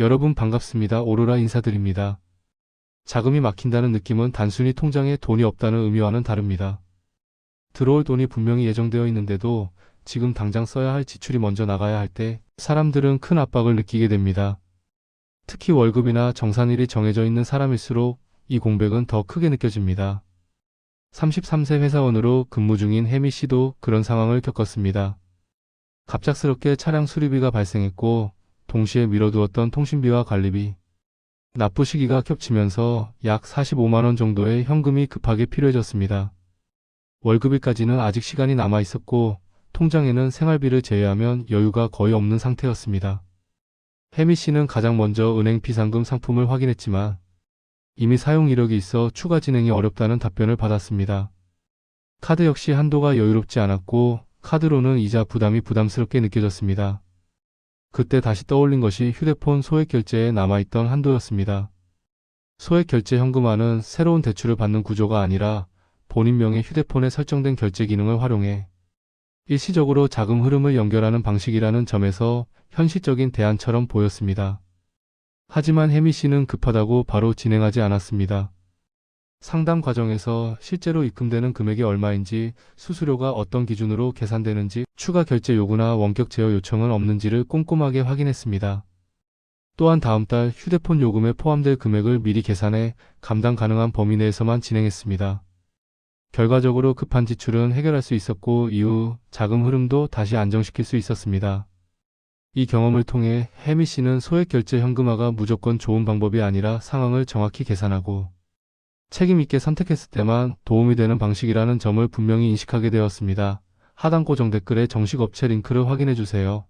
여러분 반갑습니다. 오로라 인사드립니다. 자금이 막힌다는 느낌은 단순히 통장에 돈이 없다는 의미와는 다릅니다. 들어올 돈이 분명히 예정되어 있는데도 지금 당장 써야 할 지출이 먼저 나가야 할 때 사람들은 큰 압박을 느끼게 됩니다. 특히 월급이나 정산일이 정해져 있는 사람일수록 이 공백은 더 크게 느껴집니다. 33세 회사원으로 근무 중인 혜미 씨도 그런 상황을 겪었습니다. 갑작스럽게 차량 수리비가 발생했고 동시에 미뤄두었던 통신비와 관리비, 납부 시기가 겹치면서 약 45만원 정도의 현금이 급하게 필요해졌습니다. 월급일까지는 아직 시간이 남아 있었고 통장에는 생활비를 제외하면 여유가 거의 없는 상태였습니다. 혜미 씨는 가장 먼저 은행 비상금 상품을 확인했지만 이미 사용 이력이 있어 추가 진행이 어렵다는 답변을 받았습니다. 카드 역시 한도가 여유롭지 않았고 카드로는 이자 부담이 부담스럽게 느껴졌습니다. 그때 다시 떠올린 것이 휴대폰 소액 결제에 남아있던 한도였습니다. 소액 결제 현금화는 새로운 대출을 받는 구조가 아니라 본인 명의 휴대폰에 설정된 결제 기능을 활용해 일시적으로 자금 흐름을 연결하는 방식이라는 점에서 현실적인 대안처럼 보였습니다. 하지만 혜미 씨는 급하다고 바로 진행하지 않았습니다. 상담 과정에서 실제로 입금되는 금액이 얼마인지, 수수료가 어떤 기준으로 계산되는지, 추가 결제 요구나 원격 제어 요청은 없는지를 꼼꼼하게 확인했습니다. 또한 다음 달 휴대폰 요금에 포함될 금액을 미리 계산해 감당 가능한 범위 내에서만 진행했습니다. 결과적으로 급한 지출은 해결할 수 있었고 이후 자금 흐름도 다시 안정시킬 수 있었습니다. 이 경험을 통해 혜미 씨는 소액 결제 현금화가 무조건 좋은 방법이 아니라 상황을 정확히 계산하고 책임 있게 선택했을 때만 도움이 되는 방식이라는 점을 분명히 인식하게 되었습니다. 하단 고정 댓글에 정식 업체 링크를 확인해 주세요.